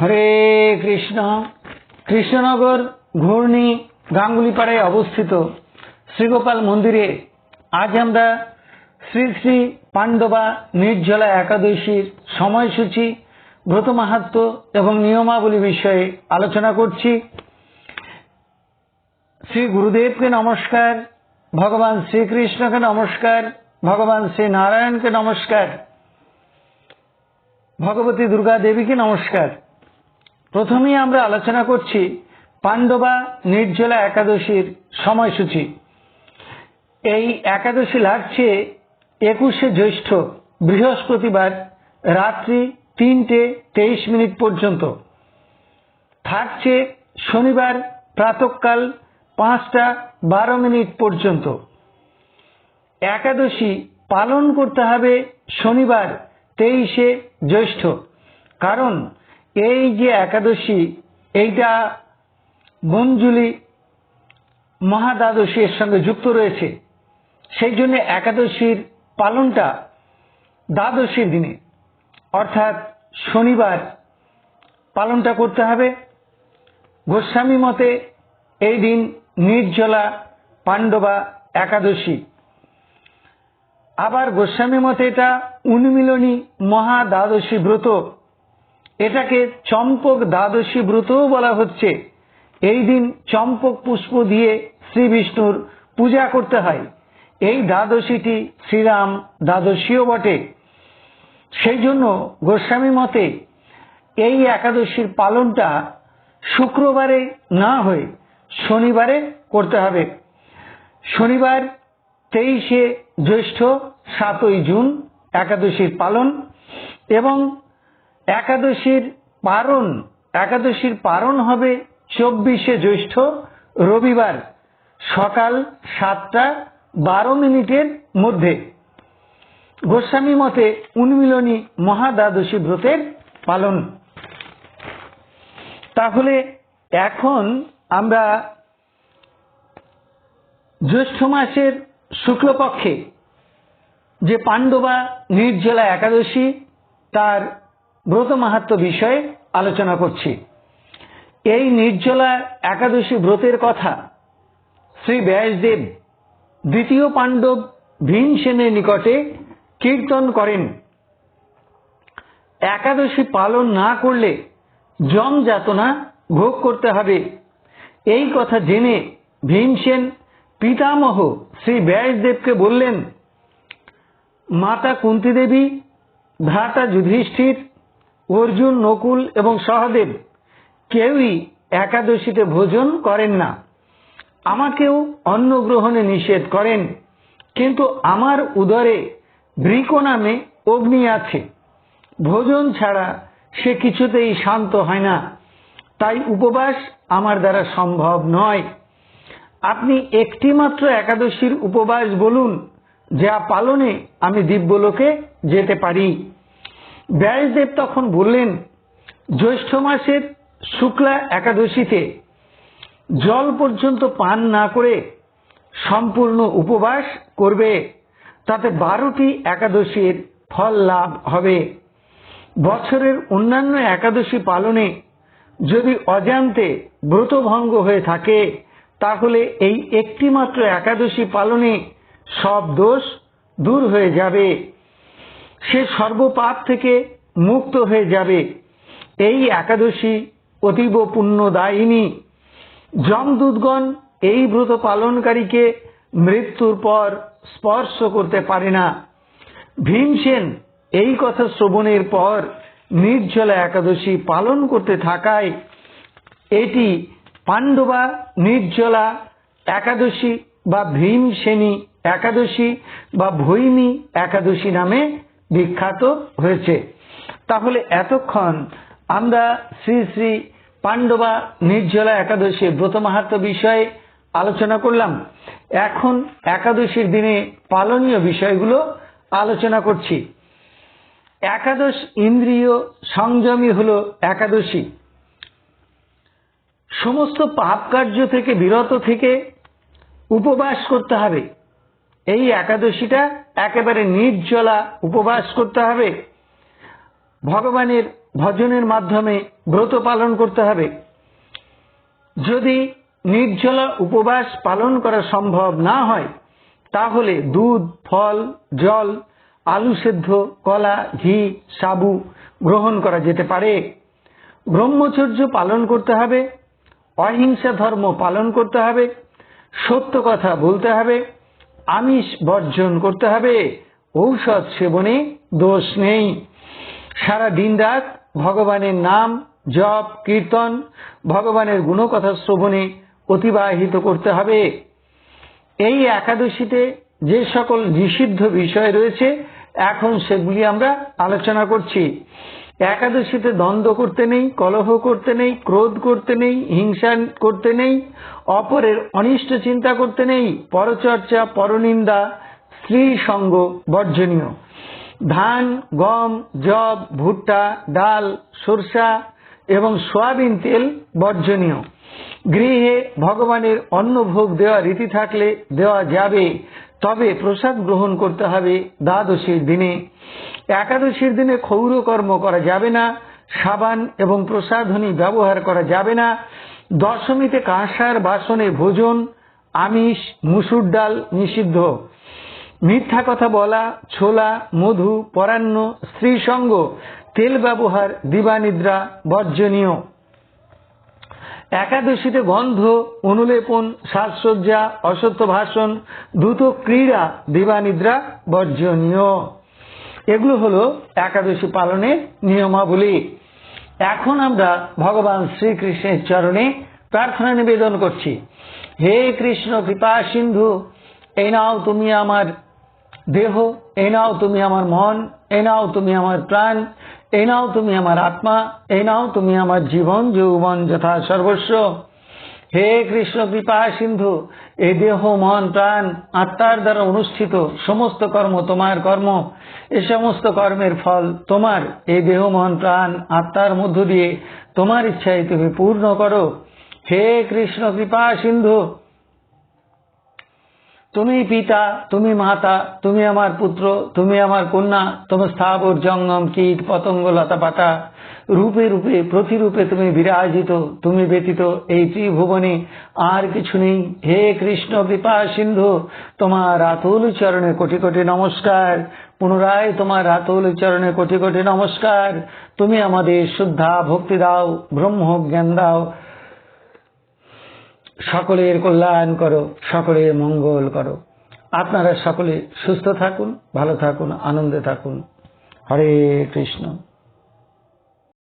হরে কৃষ্ণ। কৃষ্ণনগর ঘূর্ণি গাঙ্গুলিপাড়ায় অবস্থিত শ্রীগোপাল মন্দিরে আজ আমরা শ্রী শ্রী পাণ্ডবা নির্জলা একাদশীর সময়সূচি, ব্রত মাহাত্ম এবং নিয়মাবলী বিষয়ে আলোচনা করছি। শ্রী গুরুদেবকে নমস্কার, ভগবান শ্রীকৃষ্ণকে নমস্কার, ভগবান শ্রী নারায়ণকে নমস্কার, ভগবতী দুর্গা দেবীকে নমস্কার। প্রথমেই আমরা আলোচনা করছি পাণ্ডবা নির্জলা একাদশীর সময়সূচি। এই একাদশী লাগছে একুশে জ্যৈষ্ঠ, বৃহস্পতিবার, রাত্রি তিনটে তেইশ মিনিট পর্যন্ত। থাকছে শনিবার প্রাতকাল পাঁচটা বারো মিনিট পর্যন্ত। একাদশী পালন করতে হবে শনিবার তেইশে জ্যৈষ্ঠ, কারণ এই যে একাদশী, এইটা মঞ্জুলি মহাদ্বাদশী এর সঙ্গে যুক্ত রয়েছে। সেই জন্য একাদশীর পালনটা দ্বাদশীর দিনে, অর্থাৎ শনিবার পালনটা করতে হবে। গোস্বামী মতে এই দিন নির্জলা পাণ্ডবা একাদশী। আবার গোস্বামী মতে এটা উন্মিলনী মহা দ্বাদশী ব্রত এটাকে চম্পক দ্বাদশী ব্রতও বলা হচ্ছে। এই দিন চম্পক পুষ্প দিয়ে শ্রী বিষ্ণুর পূজা করতে হয়। এই দ্বাদশীটি শ্রীরাম দ্বাদশীও বটে। সেই জন্য গোস্বামী মতে এই একাদশীর পালনটা শুক্রবারে না হয়ে শনিবারে করতে হবে। শনিবার তেইশে জ্যৈষ্ঠ সাতই জুন একাদশীর পালন এবং একাদশীর পারণ একাদশীর পারণ হবে চব্বিশে জ্যৈষ্ঠ রবিবার সকাল সাতটা বারো মিনিটের মধ্যে। গোস্বামী মতে উন্মিলনী মহাদ্বাদশী ব্রতের পালন। তাহলে এখন আমরা জ্যৈষ্ঠ মাসের শুক্লপক্ষে যে পাণ্ডবা নির্জলা একাদশী, তার ব্রত মাহাত্ম বিষয়ে আলোচনা করছি। এই নির্জলা একাদশী ব্রতের কথা শ্রী ব্যাসদেব দ্বিতীয় পাণ্ডব ভীমসেনের নিকটে কীর্তন করেন। একাদশী পালন না করলে জম যাতনা ভোগ করতে হবে। এই কথা জেনে ভীমসেন পিতামহ শ্রী ব্যাসদেবকে বললেন, মাতা কুন্তি দেবী ভ্রাতা যুধিষ্ঠির অর্জুন, নকুল এবং সহদেব কেউই একাদশীতে ভোজন করেন না। আমাকেও অন্ন গ্রহণে নিষেধ করেন, কিন্তু আমার উদরে বৃক নামে অগ্নি আছে। ভোজন ছাড়া সে কিছুতেই শান্ত হয় না। তাই উপবাস আমার দ্বারা সম্ভব নয়। আপনি একটিমাত্র একাদশীর উপবাস বলুন, যা পালনে আমি দিব্যলোকে যেতে পারি। ব্যাসদেব তখন বললেন, জ্যৈষ্ঠ মাসের শুক্লা একাদশীতে জল পর্যন্ত পান না করে সম্পূর্ণ উপবাস করবে, তাতে বারোটি একাদশীর ফল লাভ হবে। বছরের অন্যান্য একাদশী পালনে যদি অজান্তে ব্রতভঙ্গ হয়ে থাকে, তাহলে এই একটিমাত্র একাদশী পালনে সব দোষ দূর হয়ে যাবে। সে সর্বপাপ থেকে মুক্ত হয়ে যাবে। এই একাদশী অতীব পুণ্যদায়িনী। যমদূতগণ এই ব্রত পালনকারীকে মৃত্যুর পর স্পর্শ করতে পারে না। ভীমসেন এই কথা শ্রবণের পর নির্জলা একাদশী পালন করতে থাকায় এটি পাণ্ডবা নির্জলা একাদশী বা ভীমসেনী একাদশী বা ভৈমী একাদশী নামে বিখ্যাত হয়েছে। তাহলে এতক্ষণ আমরা শ্রী শ্রী পাণ্ডবা নির্জলা একাদশী ব্রত মাহাত্ম বিষয়ে আলোচনা করলাম। এখন একাদশীর দিনে পালনীয় বিষয়গুলো আলোচনা করছি। একাদশ ইন্দ্রিয় সংযমী হল একাদশী। সমস্ত পাপ কার্য থেকে বিরত থেকে উপবাস করতে হবে। এই একাদশীটা একেবারে নির্জলা উপবাস করতে হবে। ভগবানের ভজনের মাধ্যমে ব্রত পালন করতে হবে। যদি নির্জলা উপবাস পালন করা সম্ভব না হয়, তাহলে দুধ, ফল, জল, আলু সেদ্ধ, কলা, ঘি, সাবু গ্রহণ করা যেতে পারে। ব্রহ্মচর্য পালন করতে হবে, অহিংসা ধর্ম পালন করতে হবে, সত্য কথা বলতে হবে আমিষ বর্জন করতে হবে। ঔষধ সেবনে দোষ নেই। সারা দিন রাত ভগবানের নাম জপ, কীর্তন, ভগবানের গুণকথা শ্রবণে অতিবাহিত করতে হবে। এই একাদশীতে যে সকল নিষিদ্ধ বিষয় রয়েছে, এখন সেগুলি আমরা আলোচনা করছি। একাদশীতে দ্বন্দ্ব করতে নেই, কলহ করতে নেই, ক্রোধ করতে নেই, হিংসা করতে নেই, অপরের অনিষ্ট চিন্তা করতে নেই, পরচর্চা, পরনিন্দা, স্ত্রী সঙ্গ বর্জনীয়। ধান, গম জব ভুট্টা, ডাল, সরষা এবং সয়াবিন তেল বর্জনীয়। গৃহে ভগবানের অন্নভোগ দেওয়া রীতি থাকলে দেওয়া যাবে। তবে প্রসাদ গ্রহণ করতে হবে দ্বাদশীর দিনে। একাদশীর দিনে ক্ষৌর কর্ম করা যাবে না, সাবান এবং প্রসাধনী ব্যবহার করা যাবে না। দশমীতে কাঁসার বাসনে ভোজন, আমিষ, মুসুর ডাল নিষিদ্ধ। মিথ্যা কথা বলা, ছোলা, মধু, পরান্ন স্ত্রী সঙ্গ তেল ব্যবহার, দিবানিদ্রা, বর্জনীয়। একাদশীতে গন্ধ, অনুলেপন, সাজসজ্জা, অসত্য ভাষণ, দ্রুত ক্রীড়া, দিবানিদ্রা বর্জনীয়। এগুলো হলো একাদশী পালনের নিয়মাবলী। এখন আমরা ভগবান শ্রীকৃষ্ণের চরণে প্রার্থনা নিবেদন করছি। হে কৃষ্ণ, কৃপা সিন্ধু, এই নাও তুমি আমার দেহ, এই নাও তুমি আমার মন, এই নাও তুমি আমার প্রাণ এই নাও তুমি আমার আত্মা, এই নাও তুমি আমার জীবন, যৌবন যথা সর্বস্ব। হে কৃষ্ণ কৃপা সিন্ধু, এ দেহ, মন, প্রাণ, আত্মার দ্বারা অনুষ্ঠিত সমস্ত কর্ম তোমার কর্ম। এ সমস্ত কর্মের ফল তোমার, এ দেহ, মন, প্রাণ, আত্মার মধ্য দিয়ে তোমার ইচ্ছায় তুমি পূর্ণ করো। হে কৃষ্ণ কৃপা সিন্ধু তুমি পিতা, তুমি মাতা, তুমি আমার পুত্র, তুমি আমার কন্যা, তোমার স্থাবর জঙ্গম, কীট, পতঙ্গ, লতা পাতা। রূপে রূপে, প্রতিরূপে তুমি বিরাজিত, তুমি ব্যতীত এই ত্রিভুবনে আর কিছু নেই। হে কৃষ্ণ, কৃপা, সিন্ধু, তোমার আতুল চরণে কোটি কোটি নমস্কার। পুনরায় তোমার আতুল চরণে কোটি কোটি নমস্কার। তুমি আমাদের শুদ্ধা ভক্তি দাও ব্রহ্ম জ্ঞান দাও। সকলের কল্যাণ করো, সকলের মঙ্গল করো। আপনারা সকলে সুস্থ থাকুন, ভালো থাকুন, আনন্দে থাকুন। হরে কৃষ্ণ।